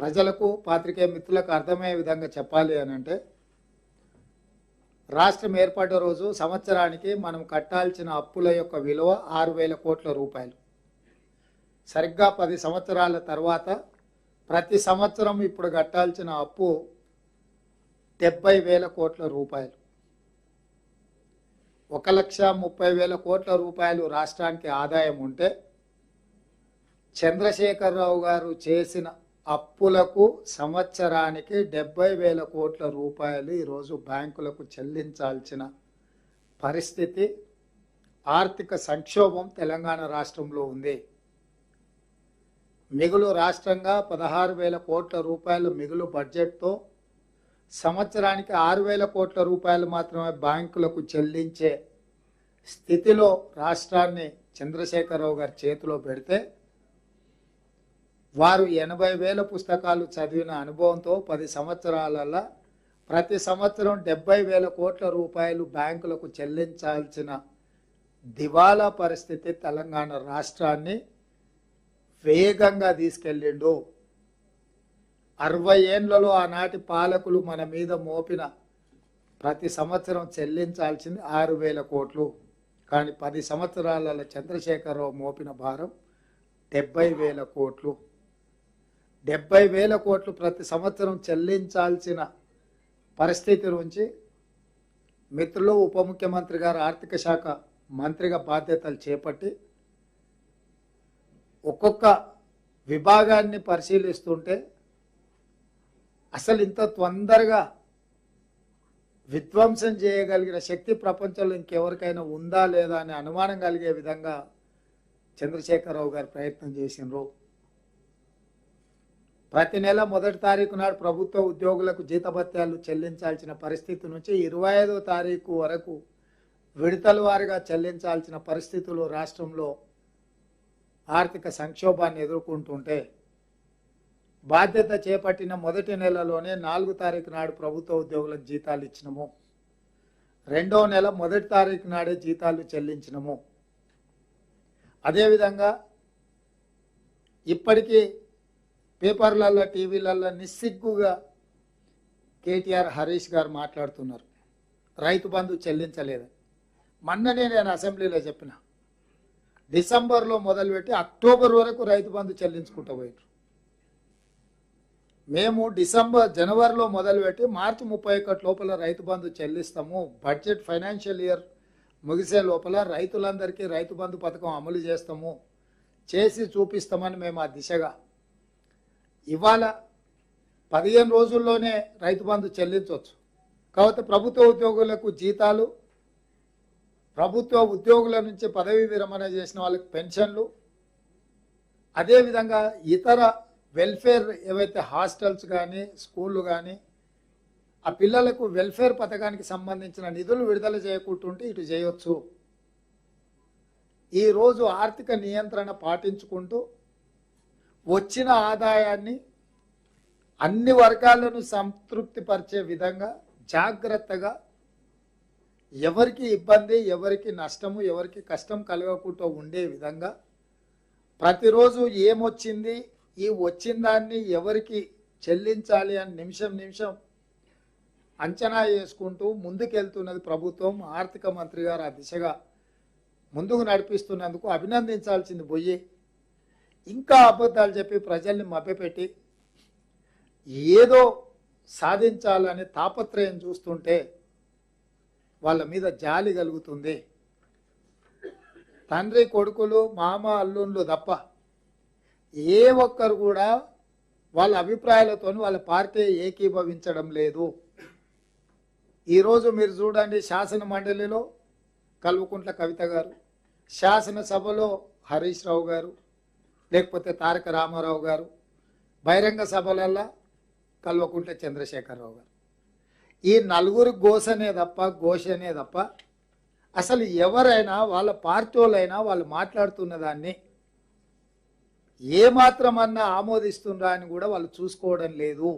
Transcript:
ప్రజలకు పాత్రికేయ మిత్రులకు అర్థమయ్యే విధంగా చెప్పాలి అని అంటే రాష్ట్రం ఏర్పడ్డ రోజు సంవత్సరానికి మనం కట్టాల్సిన అప్పుల యొక్క విలువ ఆరు వేల కోట్ల రూపాయలు. సరిగ్గా పది సంవత్సరాల తర్వాత ప్రతి సంవత్సరం ఇప్పుడు కట్టాల్సిన అప్పు డెబ్బై వేల కోట్ల రూపాయలు. ఒక లక్ష ముప్పై వేల కోట్ల రూపాయలు రాష్ట్రానికి ఆదాయం ఉంటే చంద్రశేఖరరావు గారు చేసిన అప్పులకు సంవత్సరానికి డెబ్బై వేల కోట్ల రూపాయలు ఈరోజు బ్యాంకులకు చెల్లించాల్సిన పరిస్థితి ఆర్థిక సంక్షోభం తెలంగాణ రాష్ట్రంలో ఉంది. మిగులు రాష్ట్రంగా పదహారు వేల కోట్ల రూపాయలు మిగులు బడ్జెట్తో సంవత్సరానికి ఆరు వేల కోట్ల రూపాయలు మాత్రమే బ్యాంకులకు చెల్లించే స్థితిలో రాష్ట్రాన్ని చంద్రశేఖరరావు గారి చేతిలో పెడితే వారు ఎనభై వేల పుస్తకాలు చదివిన అనుభవంతో పది సంవత్సరాలలో ప్రతి సంవత్సరం డెబ్బై వేల కోట్ల రూపాయలు బ్యాంకులకు చెల్లించాల్సిన దివాలా పరిస్థితి తెలంగాణ రాష్ట్రాన్ని వేగంగా తీసుకెళ్ళిండు. అరవై ఏండ్లలో ఆనాటి పాలకులు మన మీద మోపిన ప్రతి సంవత్సరం చెల్లించాల్సింది ఆరు వేల కోట్లు. కానీ పది సంవత్సరాలలో చంద్రశేఖరరావు మోపిన భారం డెబ్బై వేల కోట్లు. డెబ్బై వేల కోట్లు ప్రతి సంవత్సరం చెల్లించాల్సిన పరిస్థితి నుంచి మిత్రులు ఉప ముఖ్యమంత్రి గారు ఆర్థిక శాఖ మంత్రిగా బాధ్యతలు చేపట్టి ఒక్కొక్క విభాగాన్ని పరిశీలిస్తుంటే అసలు ఇంత తొందరగా విధ్వంసం చేయగలిగిన శక్తి ప్రపంచంలో ఇంకెవరికైనా ఉందా లేదా అనే అనుమానం కలిగే విధంగా చంద్రశేఖరరావు గారు ప్రయత్నం చేసినారు ప్రతి నెల మొదటి తారీఖు నాడు ప్రభుత్వ ఉద్యోగులకు జీతభత్యాలు చెల్లించాల్సిన పరిస్థితి నుంచి ఇరవై ఐదో తారీఖు వరకు విడతల వారిగా చెల్లించాల్సిన పరిస్థితులు రాష్ట్రంలో ఆర్థిక సంక్షోభాన్ని ఎదుర్కొంటుంటే బాధ్యత చేపట్టిన మొదటి నెలలోనే నాలుగు తారీఖు నాడు ప్రభుత్వ ఉద్యోగులకు జీతాలు ఇచ్చినము. రెండో నెల మొదటి తారీఖు నాడే జీతాలు చెల్లించినము. అదేవిధంగా ఇప్పటికీ పేపర్లలో టీవీలల్లో నిస్సిగ్గుగా కేటీఆర్ హరీష్ గారు మాట్లాడుతున్నారు. రైతు బంధు చెల్లించలేదు. మొన్ననే నేను అసెంబ్లీలో చెప్పిన. డిసెంబర్లో మొదలుపెట్టి అక్టోబర్ వరకు రైతు బంధు చెల్లించుకుంటూ పోయినారు మేము డిసెంబర్ జనవరిలో మొదలుపెట్టి మార్చి ముప్పై ఒకటి లోపల రైతు బంధు చెల్లిస్తాము. బడ్జెట్ ఫైనాన్షియల్ ఇయర్ ముగిసే లోపల రైతులందరికీ రైతు బంధు పథకం అమలు చేస్తాము. చేసి చూపిస్తామని మేము ఆ దిశగా ఇవాళ పదిహేను రోజుల్లోనే రైతు బంధు చెల్లించవచ్చు. కాబట్టి ప్రభుత్వ ఉద్యోగులకు జీతాలు ప్రభుత్వ ఉద్యోగుల నుంచి పదవీ విరమణ చేసిన వాళ్ళకి పెన్షన్లు అదేవిధంగా ఇతర వెల్ఫేర్ ఏవైతే హాస్టల్స్ కానీ స్కూళ్ళు కానీ ఆ పిల్లలకు వెల్ఫేర్ పథకానికి సంబంధించిన నిధులు విడుదల చేయకుంటుంటే ఇటు చేయొచ్చు. ఈరోజు ఆర్థిక నియంత్రణ పాటించుకుంటూ వచ్చిన ఆదాయాన్ని అన్ని వర్గాలను సంతృప్తిపరిచే విధంగా జాగ్రత్తగా ఎవరికి ఇబ్బంది ఎవరికి నష్టము ఎవరికి కష్టం కలగకుండా ఉండే విధంగా ప్రతిరోజు ఏమొచ్చింది ఈ వచ్చిన దాన్ని ఎవరికి చెల్లించాలి అని నిమిషం నిమిషం అంచనా వేసుకుంటూ ముందుకెళ్తున్నది ప్రభుత్వం ఆర్థిక మంత్రి గారు ఆ దిశగా ముందుకు నడిపిస్తున్నందుకు అభినందించాల్సింది పోయి ఇంకా అబద్ధాలు చెప్పి ప్రజల్ని మభ్యపెట్టి ఏదో సాధించాలనే తాపత్రయం చూస్తుంటే వాళ్ళ మీద జాలి కలుగుతుంది. తండ్రి కొడుకులు మామ అల్లుళ్ళు తప్ప ఏ ఒక్కరు కూడా వాళ్ళ అభిప్రాయాలతో వాళ్ళ పార్టీ ఏకీభవించడం లేదు. ఈరోజు మీరు చూడండి శాసన మండలిలో కల్వకుంట్ల కవిత గారు శాసనసభలో హరీష్ రావు గారు లేకపోతే తారక రామారావు గారు బహిరంగ సభలల్లో కల్వకుంట్ల చంద్రశేఖరరావు గారు. ఈ నలుగురు గోసనే తప్ప ఘోషనే తప్ప అసలు ఎవరైనా వాళ్ళ పార్టీ వాళ్ళైనా వాళ్ళు మాట్లాడుతున్న దాన్ని ఏమాత్రమన్నా ఆమోదిస్తుండ్రా అని కూడా వాళ్ళు చూసుకోవడం లేదు.